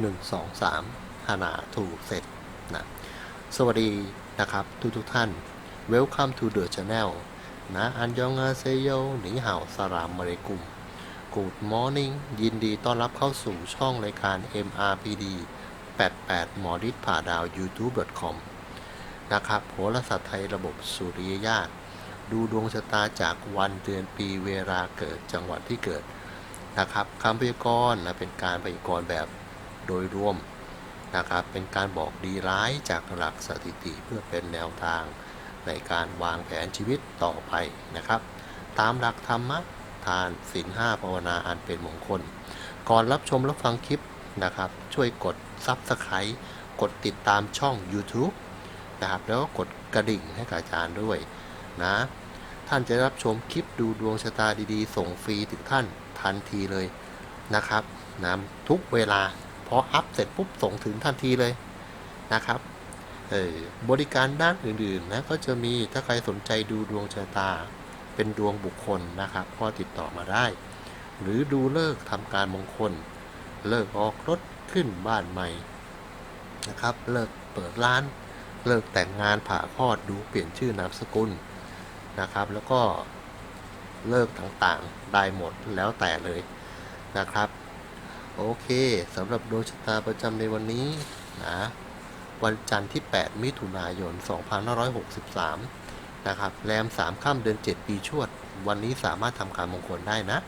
หนึ่งสองสามฮานาถูกเสร็จนะสวัสดีนะครับทุกทุกท่าน Welcome to the channel นะอันยองอาเซโยหนีห่าสรามมาเลกุม Good morning ยินดีต้อนรับเข้าสู่ช่องรายการ MRPD 88 หมอดิษผ่าดาว youtube.com นะครับโหราศาสตร์ไทยระบบสุริยญาตดูดวงชะตาจากวันเดือนปีเวลาเกิดจังหวัดที่เกิดนะครับคำพยากรณ์นะเป็นการพยากรณ์แบบ โดยรวมนะครับเป็นการบอกดีร้ายจากหลักสถิติเพื่อเป็นแนวทางในการวางแผนชีวิตต่อไปนะครับ ตามหลักธรรมะทานศีลห้าภาวนาอันเป็นมงคล ก่อนรับชมรับฟังคลิปนะครับ ช่วยกด Subscribe กดติดตามช่อง YouTube นะครับแล้วก็กดกระดิ่งให้กับอาจารย์ด้วยนะท่านจะรับชมคลิปดูดวงชะตาดีๆ ส่งฟรีถึงท่านทันทีเลยนะครับนะทุกเวลา พออัพเสร็จปุ๊บส่งถึงทันทีเลยนะครับเออบริการด้านอื่นๆนะก็จะมีถ้าใครสนใจดูดวงชะตา เป็นดวงบุคคลนะครับก็ติดต่อมาได้ หรือดูเลิกทำการมงคล เลิกออกรถขึ้นบ้านใหม่นะครับ เลิกเปิดร้าน เลิกแต่งงานผ่าคลอดดูเปลี่ยนชื่อนามสกุลนะครับ แล้วก็เลิกต่างๆได้หมดแล้วแต่เลยนะครับ โอเคสำหรับดวงชะตาประจำในวันนี้นะวันจันทร์ที่ 8 มิถุนายน 2563 นะครับแรม 3 ค่ำเดือน 7 ปีชวด วันนี้สามารถทำการมงคลได้นะ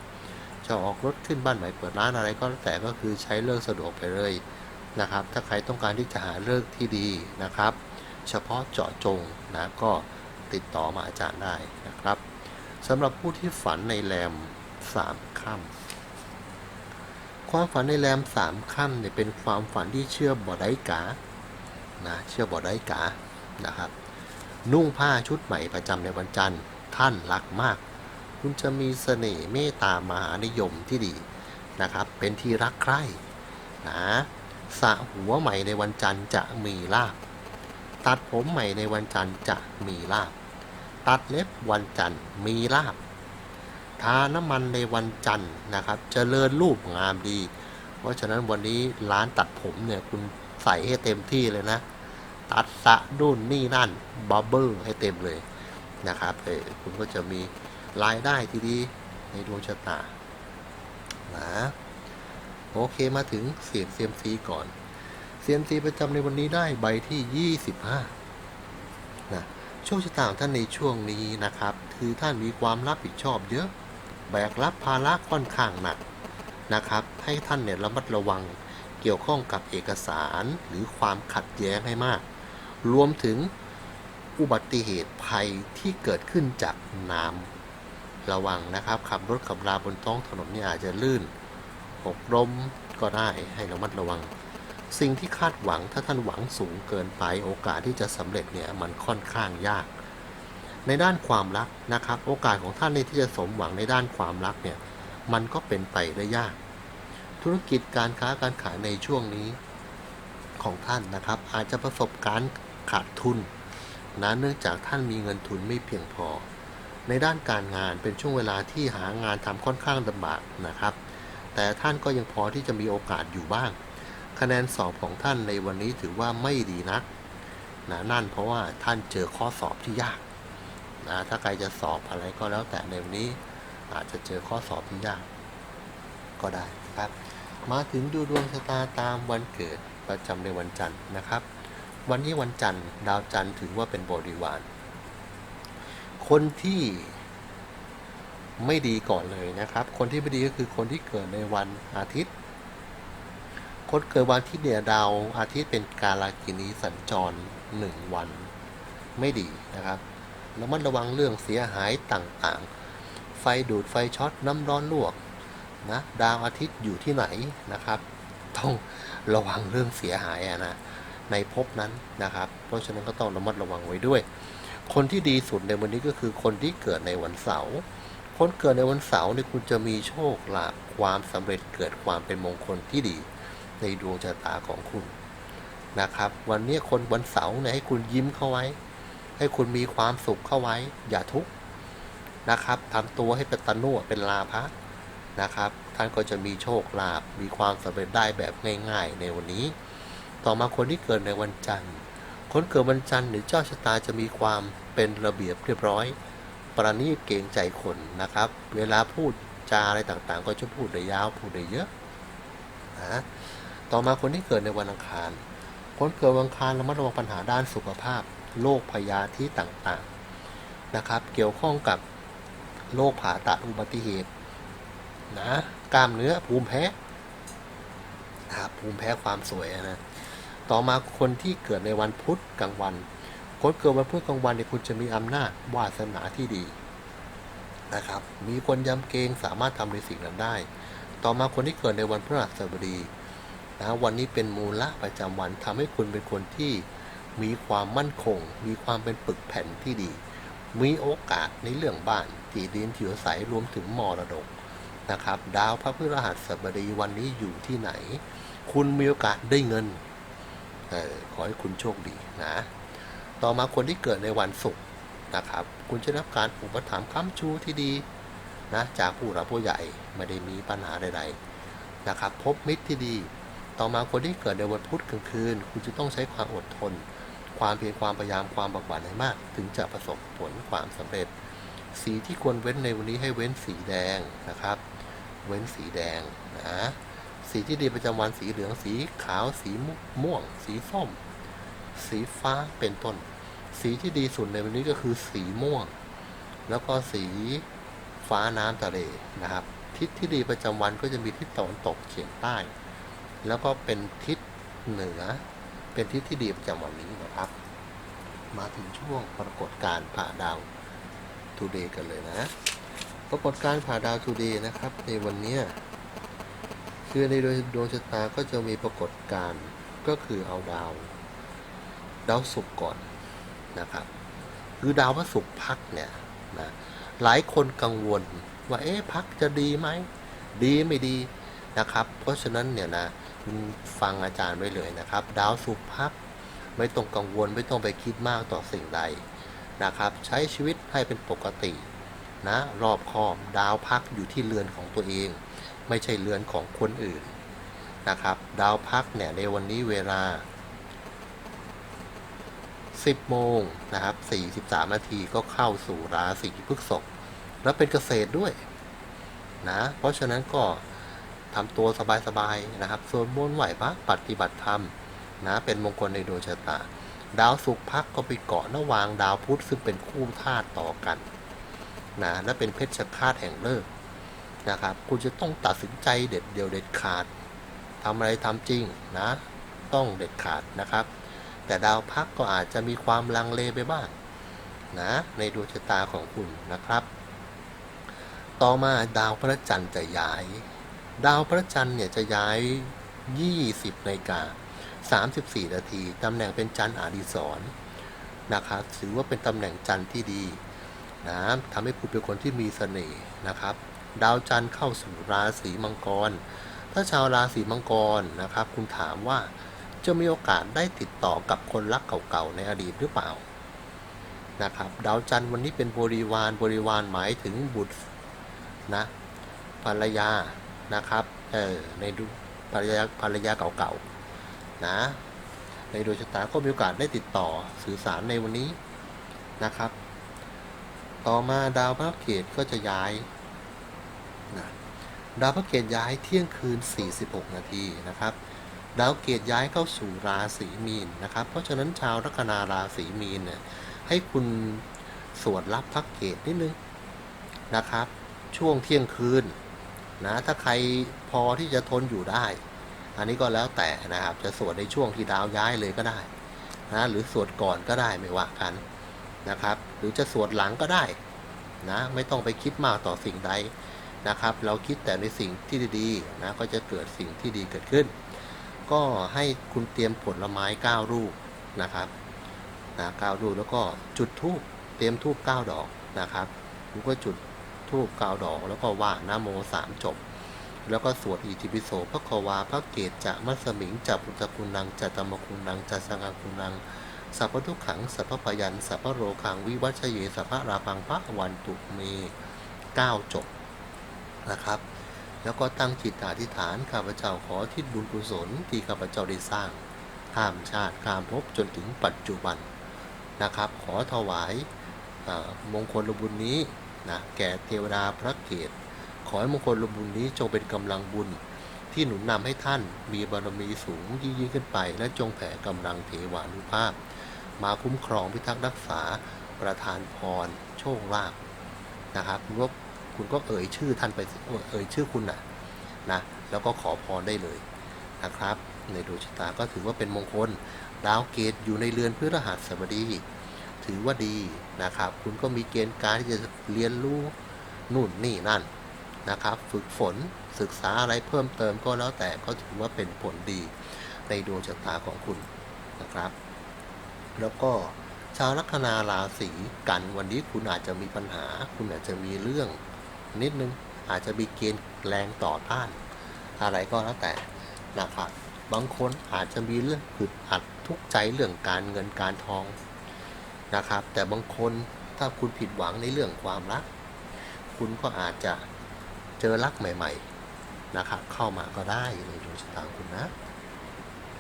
จะออกรถขึ้นบ้านใหม่เปิดร้านอะไรก็แล้วแต่ก็คือใช้เลิกสะดวกไปเลยนะครับ ถ้าใครต้องการที่จะหาเลิกที่ดีนะครับ เฉพาะเจาะจงนะก็ติดต่อมาอาจารย์ได้นะครับสำหรับผู้ที่ฝันในแรมสามค่ำ ความฝันในแรมสามค่ำเนี่ยเป็นความฝันที่เชื่อบ่ได้กานะเชื่อบ่ได้กานะครับ นุ่งผ้าชุดใหม่ประจำในวันจันทร์ท่านรักมาก คุณจะมีเสน่ห์เมตตามหานิยมที่ดีนะครับ เป็นที่รักใคร่นะสระหัวใหม่ในวันจันทร์จะมีลาบตัดผมใหม่ในวันจันทร์จะมีลาบตัดเล็บวันจันทร์มีลาบ ทาน้ำมันในวันจันทร์นะครับเจริญรูปงามดี เพราะฉะนั้นวันนี้ร้านตัดผมเนี่ยคุณใส่ให้เต็มที่เลยนะ ตัดสะดุนนี่นั่นบับเบิ้ลให้เต็มเลยนะครับเออคุณก็จะมีรายได้ที่ดีในดวงชะตานะโอเคมาถึงเสียงเซียมซีก่อนเซียมซีประจำในวันนี้ได้ใบที่ 25นะโชคชะตาของท่านในช่วงนี้นะครับ คือท่านมีความรับผิดชอบเยอะ แบกรับภาระค่อนข้างหนักนะครับ ให้ท่านเนี่ยระมัดระวังเกี่ยวข้องกับเอกสารหรือความขัดแย้งให้มาก รวมถึงอุบัติเหตุภัยที่เกิดขึ้นจากน้ำระวังนะครับขับรถขับราบนท้องถนนเนี่ยอาจจะลื่นหกล้มก็ได้ให้ระมัดระวัง สิ่งที่คาดหวังถ้าท่านหวังสูงเกินไปโอกาสที่จะสำเร็จเนี่ยมันค่อนข้างยาก ในด้านความรักนะครับ โอกาสของท่านในที่จะสมหวังในด้านความรักเนี่ยมันก็เป็นไปได้ยาก ธุรกิจการค้าการขายในช่วงนี้ของท่านนะครับ อาจจะประสบการขาดทุนนะเนื่องจากท่านมีเงินทุนไม่เพียงพอ ในด้านการงานเป็นช่วงเวลาที่หางานทำค่อนข้างลำบากนะครับ แต่ท่านก็ยังพอที่จะมีโอกาสอยู่บ้าง คะแนนสอบของท่านในวันนี้ถือว่าไม่ดีนักนะนั่นเพราะว่าท่านเจอข้อสอบที่ยาก นะถ้าใครจะสอบอะไรก็แล้วแต่ในวันนี้อาจจะเจอข้อสอบที่ยากก็ได้ครับ มาถึงดูดวงชะตาตามวันเกิดประจำในวันจันทร์นะครับ วันนี้วันจันทร์ดาวจันทร์ถือว่าเป็นบริวาร คนที่ไม่ดีก่อนเลยนะครับ คนที่ไม่ดีก็คือคนที่เกิดในวันอาทิตย์ คนเกิดวันทิตย์เนี่ยดาวอาทิตย์เป็นกาลากินีสัญจรหนึ่งวันไม่ดีนะครับ ระมัดระวังเรื่องเสียหายต่างๆ ไฟดูดไฟช็อตน้ำร้อนลวกนะดาวอาทิตย์อยู่ที่ไหนนะครับ ต้องระวังเรื่องเสียหายะนะในภพนั้นนะครับ เพราะฉะนั้นก็ต้องระมัดระวังไว้ด้วย คนที่ดีสุดในวันนี้ก็คือคนที่เกิดในวันเสาร์คนเกิดในวันเสาร์เนี่ยคุณจะมีโชคลาภความสำเร็จเกิดความเป็นมงคลที่ดี ในดวงชะตาของคุณนะครับ วันนี้คนวันเสาร์เนี่ยให้คุณยิ้มเข้าไว้ ให้คุณมีความสุขเข้าไว้ อย่าทุกข์นะครับทำตัวให้เป็นตนุเป็นลาภะนะครับ ท่านก็จะมีโชคลาภมีความสำเร็จได้แบบง่ายๆ ในวันนี้ ต่อมาคนที่เกิดในวันจันทร์ คนเกิดวันจันทร์หรือเจ้าชะตาจะมีความเป็นระเบียบเรียบร้อย ประณีตเกรงใจคนนะครับ เวลาพูดจาอะไรต่างๆ ก็จะพูดได้ยาวพูดได้เยอะนะต่อมาคนที่เกิดในวันอังคาร คนเกิดวันอังคารระมัดระวังปัญหาด้านสุขภาพ โรคพยาธิต่างๆนะครับ เกี่ยวข้องกับโรคผ่าตัดอุบัติเหตุนะกล้ามเนื้อภูมิแพ้ครับภูมิแพ้ความสวยนะต่อมาคนที่เกิดในวันพุธกลางวันคนเกิดวันพุธกลางวันเนี่ยคุณจะมีอำนาจวาสนาที่ดีนะครับ มีคนยำเกรงสามารถทำในสิ่งนั้นได้ ต่อมาคนที่เกิดในวันพฤหัสบดีนะวันนี้เป็นมูละประจำวันทำให้คุณเป็นคนที่ มีความมั่นคง มีความเป็นปึกแผ่นที่ดี มีโอกาสในเรื่องบ้านที่ดินที่อยู่อาศัยรวมถึงมรดกนะครับ ดาวพระพฤหัสบดีวันนี้อยู่ที่ไหน คุณมีโอกาสได้เงินเออขอให้คุณโชคดีนะ ต่อมาคนที่เกิดในวันศุกร์นะครับ คุณจะได้รับการอุปถัมภ์ค้ำชูที่ดีนะจากผู้หลักผู้ใหญ่ไม่ได้มีปัญหาใดๆนะครับ พบมิตรที่ดี ต่อมาคนที่เกิดในวันพุธกลางคืน คุณจะต้องใช้ความอดทน ความเพียรความพยายามความบักบั่นให้มาก ถึงจะประสบผลความสำเร็จ สีที่ควรเว้นในวันนี้ให้เว้นสีแดงนะครับ เว้นสีแดงนะสีที่ดีประจำวันสีเหลืองสีขาวสีม่วง สีส้ม สีฟ้าเป็นต้น สีที่ดีสุดในวันนี้ก็คือสีม่วง แล้วก็สีฟ้าน้ำทะเลนะครับ ทิศที่ดีประจำวันก็จะมีทิศตะวันตกเฉียงใต้ แล้วก็เป็นทิศเหนือ เป็นทิศที่ดีประจำวันนี้นะครับ มาถึงช่วงปรากฏการผ่าดาวทูเดย์กันเลยนะ ปรากฏการผ่าดาวทูเดย์นะครับ ในวันนี้คือในดวงชะตาก็จะมีปรากฏการก็คือเอาดาว ดาวศุกร์ก่อนนะครับ คือดาวพระศุกร์พักเนี่ยนะหลายคนกังวลว่าเอ๊ะพักจะดีไหม ดีไม่ดีนะครับ เพราะฉะนั้นเนี่ยนะ คุณฟังอาจารย์ไว้เลยนะครับ ดาวศุกร์พักไม่ต้องกังวลไม่ต้องไปคิดมากต่อสิ่งใดนะครับ ใช้ชีวิตให้เป็นปกตินะรอบคอบดาวพักอยู่ที่เรือนของตัวเอง ไม่ใช่เรือนของคนอื่นนะครับ ดาวพักเนี่ยในวันนี้เวลา 10 โมงนะครับ 43 นาทีก็เข้าสู่ราศีพฤษภแล้วเป็นเกษตรด้วยนะเพราะฉะนั้นก็ ทำตัวสบายๆนะครับส่วนมนต์ไหวพระปฏิบัติธรรมนะเป็นมงคลในดวงชะตา ดาวศุกพักก็ไปเกาะระหว่างดาวพุธซึ่งเป็นคู่ธาตุต่อกันนะและเป็นเพชฌฆาตแห่งเลิกนะครับ คุณจะต้องตัดสินใจเด็ดเดียวเด็ดขาดทำอะไรทำจริงนะ ต้องเด็ดขาดนะครับ แต่ดาวพักก็อาจจะมีความลังเลไปบ้างนะในดวงชะตาของคุณนะครับ ต่อมาดาวพระจันทร์จะย้าย ดาวพระจันทร์เนี่ยจะย้าย 20นาฬิกา34 นาทีตำแหน่งเป็นจันทร์อาดิศรนะครับถือว่าเป็นตำแหน่งจันทร์ที่ดีนะทำให้คุณเป็นคนที่มีเสน่ห์นะครับ ดาวจันทร์เข้าสู่ราศีมังกร ถ้าชาวราศีมังกรนะครับ คุณถามว่าจะมีโอกาสได้ติดต่อกับคนรักเก่าๆในอดีตหรือเปล่านะครับดาวจันทร์วันนี้เป็นบริวารบริวารหมายถึงบุตรนะภรรยา นะครับ เออ ในภรรยาภรรยาเก่าๆ นะ ในดวงชะตาก็มีโอกาสได้ติดต่อสื่อสารในวันนี้นะครับ ต่อมาดาวพระเกตก็จะย้ายนะดาวพระเกตย้ายเที่ยงคืน 46 นาทีนะครับ ดาวเกตย้ายเข้าสู่ราศีมีนนะครับ เพราะฉะนั้นชาวลัคนาราศีมีนเนี่ยให้คุณสวดรับพระเกตนิดนึงนะครับ ช่วงเที่ยงคืน นะถ้าใครพอที่จะทนอยู่ได้ อันนี้ก็แล้วแต่นะครับ จะสวดในช่วงที่ดาวย้ายเลยก็ได้นะหรือสวดก่อนก็ได้ไม่ว่ากันนะครับ หรือจะสวดหลังก็ได้นะไม่ต้องไปคิดมากต่อสิ่งใดนะครับ เราคิดแต่ในสิ่งที่ดีๆนะก็จะเกิดสิ่งที่ดีเกิดขึ้น ก็ให้คุณเตรียมผลไม้9รูปนะครับนะ9รูปแล้วก็จุดธูปเตรียมธูป9ดอกนะครับคุณก็จุด ธูป9ดอก แล้วก็ว่านะโมสามจบ แล้วก็สวดอิติปิโสพระควาพระเกตจะมัสมิงจับอุตคุณนังจะตมคุณนังจะสังฆคุณนังสัพพทุกขังสัพพพยันสัพพโรคังวิวัชเยสัพพราพังพระวันตุเมเก้าจบนะครับ แล้วก็ตั้งจิตอธิษฐานข้าพเจ้าขอทิศบุญกุศลที่ข้าพเจ้าได้สร้างข้ามชาติข้ามภพจนถึงปัจจุบันนะครับ ขอถวายมงคลบุญนี้ นะแก่เทวดาพระเกศขอให้มงคลบุญนี้จงเป็นกำลังบุญที่หนุนนำให้ท่านมีบารมีสูงยิ่งยิ่งขึ้นไป และจงแผ่กำลังเทวานุภาพ มาคุ้มครองพิทักษ์รักษาประทานพรโชคลาภนะครับคุณก็คุณก็เอ่ยชื่อท่านไปเอ่ยชื่อคุณนะนะแล้วก็ขอพรได้เลยนะครับ ในดวงชะตาก็ถือว่าเป็นมงคล ดาวเกตอยู่ในเรือนพฤหัสบดี ถือว่าดีนะครับ คุณก็มีเกณฑ์การที่จะเรียนรู้นู่นนี่นั่นนะครับ ฝึกฝนศึกษาอะไรเพิ่มเติมก็แล้วแต่ก็ถือว่าเป็นผลดีในดวงชะตาของคุณนะครับ แล้วก็ชาวลัคนาราศีกันวันนี้คุณอาจจะมีปัญหา คุณอาจจะมีเรื่องนิดนึงอาจจะมีเกณฑ์แรงต่อต้าน อะไรก็แล้วแต่นะครับบางคนอาจจะมีเรื่องอึดอัดทุกใจเรื่องการเงินการทอง นะครับ แต่บางคนถ้าคุณผิดหวังในเรื่องความรัก คุณก็อาจจะเจอรักใหม่ๆนะครับเข้ามาก็ได้ในดวงชะตาคุณนะ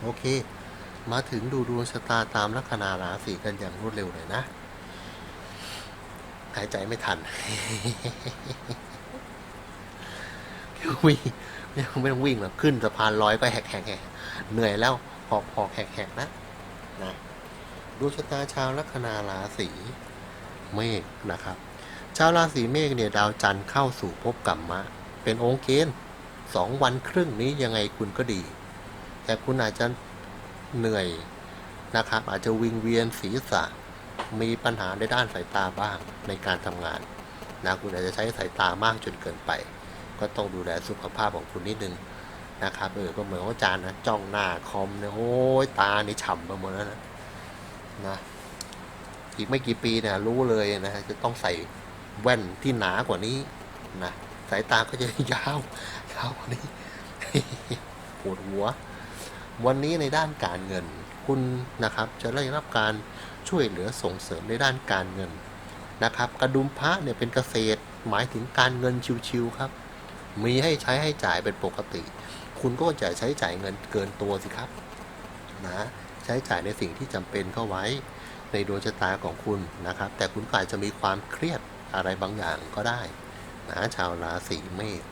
โอเค มาถึงดูดวงชะตาตามลัคนาราศีกันอย่างรวดเร็วเลยนะหายใจไม่ทันวิ่งไม่ต้องไม่ต้องวิ่งหรอกขึ้นสะพานลอยก็แหกแหกแหกเหนื่อยแล้วหอกหอกแหกแหกนะนะ ดวงชะตาชาวลัคนาราศีเมษนะครับ ชาวราศีเมษเนี่ยดาวจันทร์เข้าสู่ภพกรรมะ เป็นองค์เกณฑ์สองวันครึ่งนี้ยังไงคุณก็ดี แต่คุณอาจจะเหนื่อยนะครับ อาจจะวิงเวียนศีรษะ มีปัญหาในด้านสายตาบ้างในการทำงานนะคุณอาจจะใช้สายตามากจนเกินไป ก็ต้องดูแลสุขภาพของคุณนิดนึงนะครับเออก็เหมือนว่าอาจารย์นะจ้องหน้าคอมเนี่ยโอ้ยตานี่ฉ่ำไปหมดแล้วนะ นะอีกไม่กี่ปีเนี่ยรู้เลยนะฮะจะต้องใส่แว่นที่หนากว่านี้นะสายตาก็จะยาวยาวกว่านี้ปวดหัว วันนี้ในด้านการเงิน คุณนะครับจะได้รับการช่วยเหลือส่งเสริมในด้านการเงินนะครับ กระดุมพระเนี่ยเป็นเกษตรหมายถึงการเงินชิวๆครับ มีให้ใช้ให้จ่ายเป็นปกติ คุณก็จะใช้จ่ายเงินเกินตัวสิครับ นะ ช้จ่ายในสิ่งที่จำเป็นเข้าไว้ในดวงชะตาของคุณนะครับ แต่คุณก็อาจจะมีความเครียดอะไรบางอย่างก็ได้นะชาวราศีเมษ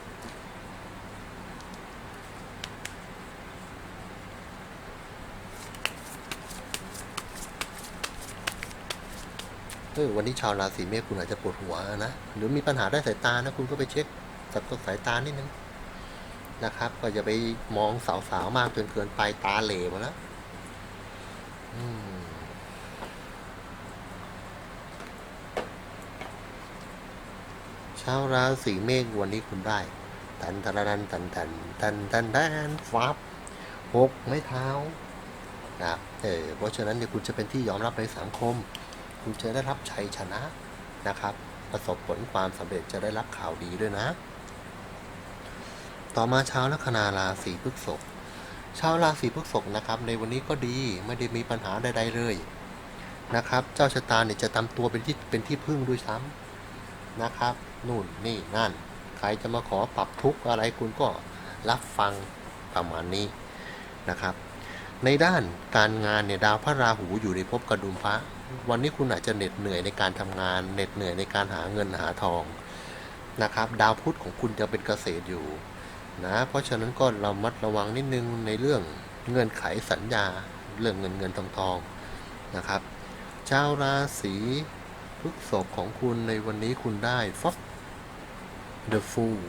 เออวันนี้ชาวราศีเมษคุณอาจจะปวดหัวนะ หรือมีปัญหาด้านสายตานะ คุณก็ไปเช็คสับสายตานิดนึงนะครับ ก็อย่าไปมองสาวๆมากจนเกินไปตาเหลวมาแล้ว อืมชาราศีเมษวันนี้คุณได้ ตันตันตันตันตันตันตันตันฟับหกไม้เท้านะเออเพราะฉะนั้นเนี่ยคุณจะเป็นที่ยอมรับในสังคม คุณจะได้รับชัยชนะนะครับ ประสบผลความสำเร็จจะได้รับข่าวดีด้วยนะ ต่อมาเช้าลัคนาราศีพฤษภ ชาวราศีพฤษภนะครับในวันนี้ก็ดีไม่ได้มีปัญหาใดๆเลยนะครับ เจ้าชะตาเนี่ยจะทำตัวเป็นที่เป็นที่พึ่งด้วยซ้ำนะครับ นู่นนี่นั่น ใครจะมาขอปรับทุกข์อะไรคุณก็รับฟังประมาณนี้นะครับ ในด้านการงานเนี่ยดาวพระราหูอยู่ในภพกระดุมพระ วันนี้คุณอาจจะเหน็ดเหนื่อยในการทำงานเหน็ดเหนื่อยในการหาเงินหาทองนะครับ ดาวพุธของคุณจะเป็นเกษตรอยู่ นะ เพราะฉะนั้นก็เรามัดระวังนิดนึงในเรื่องเงื่อนไขสัญญาเรื่องเงินเงินทองทองนะครับ ชาวราศีพฤษภของคุณในวันนี้คุณได้ฟ็อก The Fool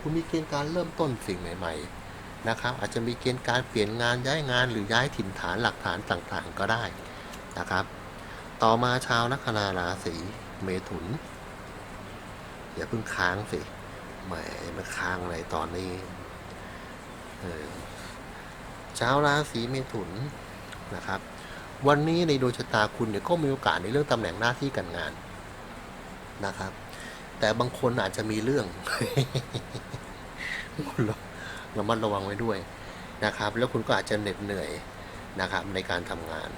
คุณมีเกณฑ์การเริ่มต้นสิ่งใหม่ ๆ นะครับ อาจจะมีเกณฑ์การเปลี่ยนงานย้ายงานหรือย้ายถิ่นฐานหลักฐานต่างๆ ก็ได้นะครับ ต่อมาชาวลัคนาราศีเมถุนอย่าเพิ่งค้างสิ แหมมาค้างอะไรตอนนี้เออชาวราศีเมถุนนะครับ วันนี้ในดวงชะตาคุณเนี่ยก็มีโอกาสในเรื่องตำแหน่งหน้าที่การงานนะครับ แต่บางคนอาจจะมีเรื่องคุณระมัดระวังไว้ด้วยนะครับ แล้วคุณก็อาจจะเหน็ดเหนื่อยนะครับในการทำงาน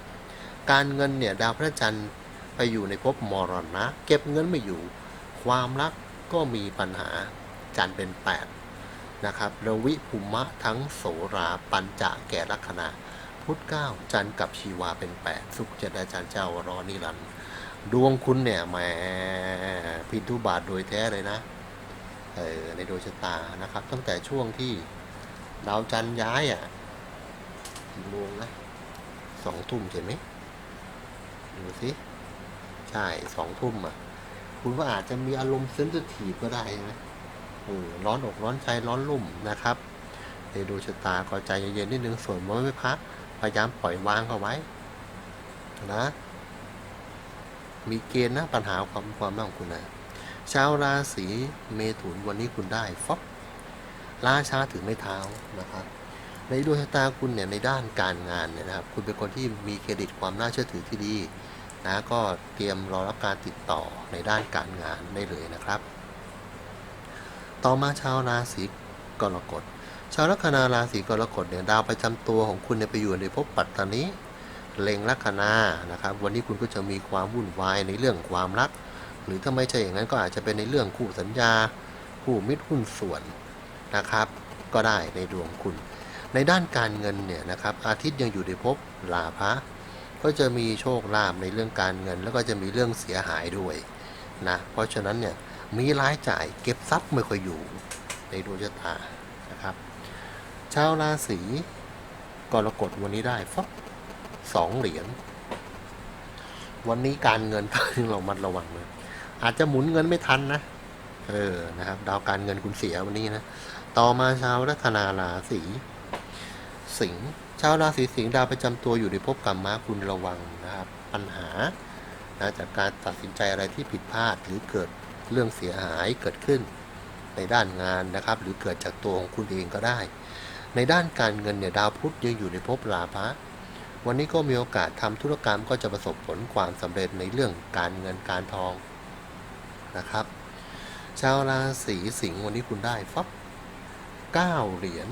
การเงินเนี่ยดาวพระจันทร์ไปอยู่ในภพมรณะ เก็บเงินไม่อยู่ ความรักก็มีปัญหา จันทร์เป็นแปดนะครับระวิภุมะทั้งโสราปัญจะแก่ลัคนาพุธเก้าจันทร์กับชีวาเป็นแปดสุขเจ็ดอาจารย์เจ้ารอนิรันดร์ดวงคุณเนี่ยแหมพินทุบาทโดยแท้เลยนะเออในดวงชะตานะครับ ตั้งแต่ช่วงที่ดาวจันทร์ย้ายอะกี่โมงนะสองทุ่มใช่ไหมดูสิใช่สองทุ่มอะ คุณก็อาจจะมีอารมณ์เซนซิทีฟก็ได้ใช่ไหม ร้อนอกร้อนใจร้อนรุ่มนะครับในดวงชะตาก็ใจเย็นๆนิดนึงส่วนมไม่พักพยายามปล่อยวางเขาไว้นะมีเกณฑ์นะปัญหาความความรักของคุณนะชาวราศีเมถุนวันนี้คุณได้ฟอบราชาถึงไม่เท้านะครับในดวงชะตาคุณเนี่ยในด้านการงานเนี่ยนะครับ คุณเป็นคนที่มีเครดิตความน่าเชื่อถือที่ดีนะก็เตรียมรอรับการติดต่อในด้านการงานได้เลยนะครับ ต่อมาชาวราศีกรกฎ ชาวลัคนาราศีกรกฎเนี่ยดาวประจำตัวของคุณเนี่ยไปอยู่ในภพปัตตานีเล็งลัคนานะครับ วันนี้คุณก็จะมีความวุ่นวายในเรื่องความรัก หรือถ้าไม่ใช่อย่างนั้นก็อาจจะเป็นในเรื่องคู่สัญญา คู่มิตรหุ้นส่วนนะครับ ก็ได้ในดวงคุณ ในด้านการเงินเนี่ยนะครับ อาทิตย์ยังอยู่ในภพลาภะก็จะมีโชคลาภในเรื่องการเงิน แล้วก็จะมีเรื่องเสียหายด้วยนะ เพราะฉะนั้นเนี่ย มีรายจ่ายเก็บทรัพย์ไม่ค่อยอยู่ในดวงชะตานะครับชาวราศีกรกฎวันนี้ได้ฟับสองเหรียญวันนี้การเงินต้องระมัดระวังเลยอาจจะหมุนเงินไม่ทันนะ เออนะครับ ดาวการเงินคุณเสียวันนี้นะ ต่อมาชาวลัคนาราศีสิงห์ชาวราศีสิงห์ดาวประจำตัวอยู่ในภพกรรมะคุณระวังนะครับ ปัญหานะจากการตัดสินใจอะไรที่ผิดพลาดหรือเกิด เรื่องเสียหายเกิดขึ้นในด้านงานนะครับ หรือเกิดจากตัวของคุณเองก็ได้ ในด้านการเงินเนี่ยดาวพุธยังอยู่ในภพลาภะวันนี้ก็มีโอกาสทำธุรกรรมก็จะประสบผลความสำเร็จในเรื่องการเงินการทองนะครับ ชาวราศีสิงห์วันนี้คุณได้ฟับเก้าเหรียญ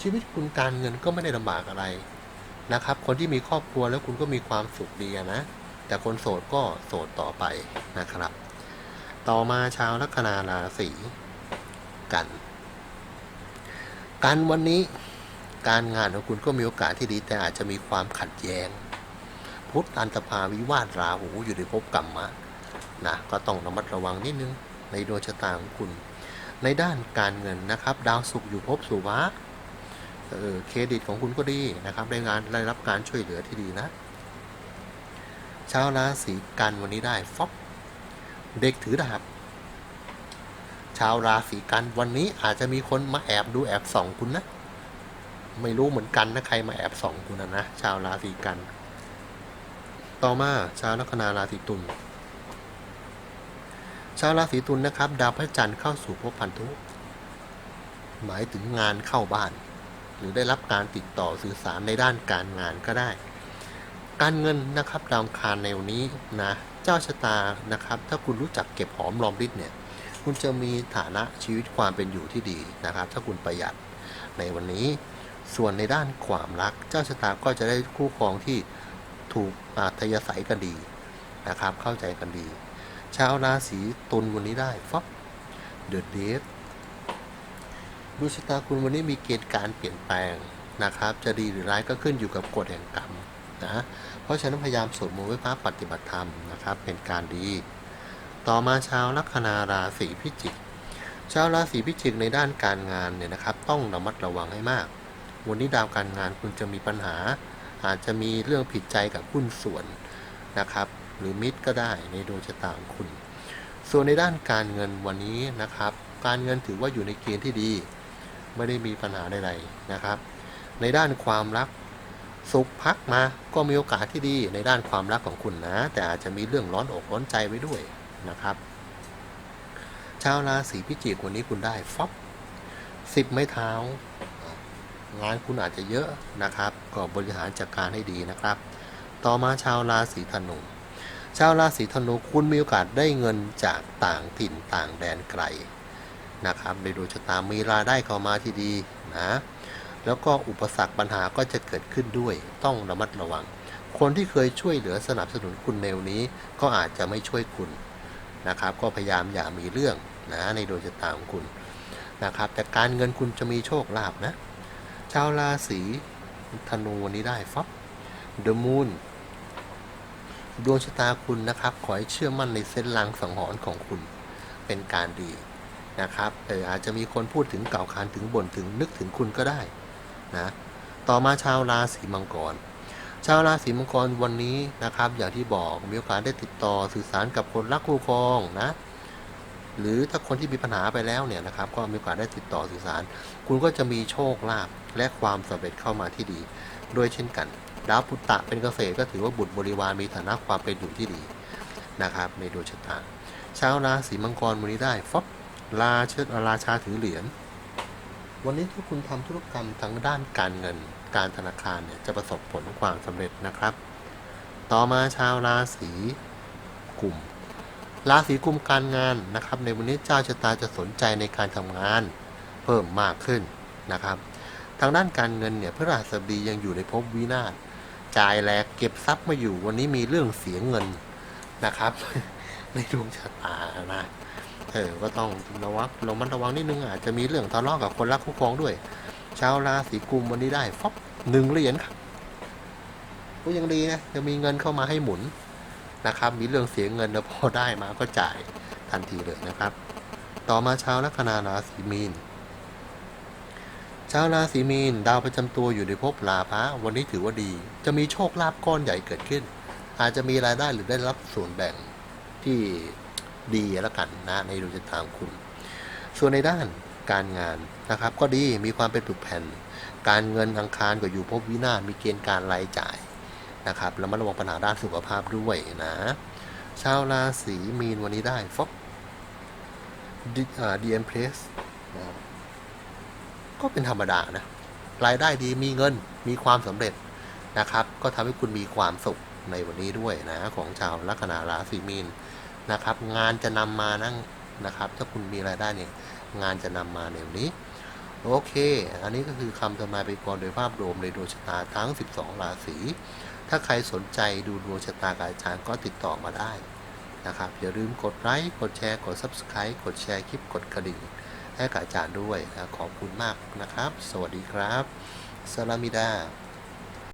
ชีวิตคุณการเงินก็ไม่ได้ลำบากอะไรนะครับ คนที่มีครอบครัวแล้วคุณก็มีความสุขดีนะ แต่คนโสดก็โสดต่อไปนะครับ ต่อมาชาวลัคนาราศีกันกันวันนี้การงานของคุณก็มีโอกาสที่ดีแต่อาจจะมีความขัดแย้ง พุทธอันตภาวิวาทราหูอยู่ในภพกรรมมะนะก็ต้องระมัดระวังนิดนึงในดวงชะตาของคุณ ในด้านการเงินนะครับ ดาวศุกร์อยู่ภพสุวะเออเครดิตของคุณก็ดีนะครับ ได้งานได้รับการช่วยเหลือที่ดีนะ ชาวราศีกันวันนี้ได้ฟอบ เด็กถือดาบ ชาวราศีกันวันนี้อาจจะมีคนมาแอบดูแอบส่องคุณนะ ไม่รู้เหมือนกันนะใครมาแอบส่องคุณนะนะชาวราศีกัน ต่อมาชาวลัคนาราศีตุลชาวราศีตุลนะครับดาวพระจันทร์เข้าสู่ภพพันธุ หมายถึงงานเข้าบ้าน หรือได้รับการติดต่อสื่อสารในด้านการงานก็ได้ การเงินนะครับดาวคารในวันนี้นะ จ้าชะตานะครับ ถ้าคุณรู้จักเก็บหอมรอมริบเนี่ย คุณจะมีฐานะชีวิตความเป็นอยู่ที่ดีนะครับ ถ้าคุณประหยัดในวันนี้ ส่วนในด้านความรัก เจ้าชะตาก็จะได้คู่ครองที่ถูกอาทยาศัยกันดีนะครับ เข้าใจกันดี ชาวราศีตุลวันนี้ได้ฟับเดอะเดทดูชะตาคุณวันนี้มีเกณฑ์การเปลี่ยนแปลงนะครับ จะดีหรือร้ายก็ขึ้นอยู่กับกฎแห่งกรรมนะ เพราะฉะนั้นพยายามสวดมนต์ไว้พระปฏิบัติธรรมนะครับ เป็นการดี ต่อมาชาวลัคนาราศีพิจิก ชาวราศีพิจิกในด้านการงานเนี่ยนะครับ ต้องระมัดระวังให้มาก วันนี้ดาวการงานคุณจะมีปัญหา อาจจะมีเรื่องผิดใจกับหุ้นส่วนนะครับ หรือมิตรก็ได้ในดวงชะตาของคุณ ส่วนในด้านการเงินวันนี้นะครับ การเงินถือว่าอยู่ในเกณฑ์ที่ดี ไม่ได้มีปัญหาใดๆนะครับ ในด้านความรัก สุขพักมาก็มีโอกาสที่ดีในด้านความรักของคุณนะ แต่อาจจะมีเรื่องร้อนอกร้อนใจไว้ด้วยนะครับ ชาวราศีพิจิกวันนี้คุณได้ฟอบสิบไม้เท้างานคุณอาจจะเยอะนะครับ ก็บริหารจัดการให้ดีนะครับ ต่อมาชาวราศีธนู ชาวราศีธนูคุณมีโอกาสได้เงินจากต่างถิ่นต่างแดนไกลนะครับในดวงชะตามีรายได้เข้ามาที่ดีนะ แล้วก็อุปสรรคปัญหาก็จะเกิดขึ้นด้วย ต้องระมัดระวัง คนที่เคยช่วยเหลือสนับสนุนคุณในวันนี้ ก็อาจจะไม่ช่วยคุณนะครับ ก็พยายามอย่ามีเรื่องนะในดวงชะตาของคุณนะครับ แต่การเงินคุณจะมีโชคลาภนะ ชาวราศีธนูวันนี้ได้ฟับ The Moon ดวงชะตาคุณนะครับ ขอให้เชื่อมั่นในเส้นลางสังหรณ์ของคุณเป็นการดีนะครับเอออาจจะมีคนพูดถึงเก่าวขานถึงบ่นถึงนึกถึงคุณก็ได้ นะต่อมาชาวราศีมังกร ชาวราศีมังกรวันนี้นะครับ อย่างที่บอกมีโอกาสได้ติดต่อสื่อสารกับคนรักคู่ครองนะหรือถ้าคนที่มีปัญหาไปแล้วเนี่ยนะครับ ก็มีโอกาสได้ติดต่อสื่อสาร คุณก็จะมีโชคลาภและความสำเร็จเข้ามาที่ดีด้วยเช่นกันดาวพุตตะเป็นเกษตรก็ถือว่าบุตรบริวารมีฐานะความเป็นอยู่ที่ดีนะครับในดวงชะตาชาวราศีมังกรวันนี้ได้ฟอบราเชิดราชาถือเหรียญ วันนี้ถ้าคุณทำธุรกรรมทางด้านการเงิน การธนาคารเนี่ยจะประสบผลความสำเร็จนะครับ ต่อมาชาวราศีกุมราศีกุมการงานนะครับ ในวันนี้เจ้าชะตาจะสนใจในการทำงานเพิ่มมากขึ้นนะครับ ทางด้านการเงินเนี่ยพระราชบียังอยู่ในภพวินาศจ่ายแหลกเก็บทรัพย์มาอยู่วันนี้มีเรื่องเสียเงินนะครับ ในดวงชะตานะ เออก็ต้องระวังระมัดระวังนิดนึงอาจจะมีเรื่องทะเลาะกับคนรักคู่ครองด้วย ชาวราศีกุมวันนี้ได้ฟอบหนึ่งเหรียญครับก็ยังดีนะจะมีเงินเข้ามาให้หมุนนะครับ มีเรื่องเสียเงินแล้วพอได้มาก็จ่ายทันทีเลยนะครับ ต่อมาชาวลัคนาราศีมีนชาวราศีมีนดาวประจำตัวอยู่ในภพลาภะวันนี้ถือว่าดี จะมีโชคลาภก้อนใหญ่เกิดขึ้น อาจจะมีรายได้หรือได้รับส่วนแบ่งที่ ดีแล้วกันนะในดวงชะตาของคุณ ส่วนในด้านการงานนะครับ ก็ดีมีความเป็นปึกแผ่น การเงินอังคารก็อยู่ภพวินาศมีเกณฑ์การรายจ่ายนะครับแล้วมาระวังปัญหาด้านสุขภาพด้วยนะชาวราศีมีนวันนี้ได้ฟอบดีเอ็มเพรสก็เป็นธรรมดานะรายได้ดีมีเงินมีความสำเร็จนะครับ ก็ทำให้คุณมีความสุขในวันนี้ด้วยนะ ของชาวลัคนาราศีมีน นะครับ งานจะนำมานั่งนะครับ ถ้าคุณมีรายได้เนี่ยงานจะนำมาในวันนี้ โอเค อันนี้ก็คือคำทำนายไปก่อนโดยภาพรวมในดวงชะตาทั้ง 12 ราศีถ้าใครสนใจดูดวงชะตากับอาจารย์ก็ติดต่อมาได้นะครับอย่าลืมกดไลค์กดแชร์กด Subscribe กดแชร์คลิปกดกระดิ่งให้กับอาจารย์ด้วยนะขอบคุณมากนะครับ สวัสดีครับสลามิดา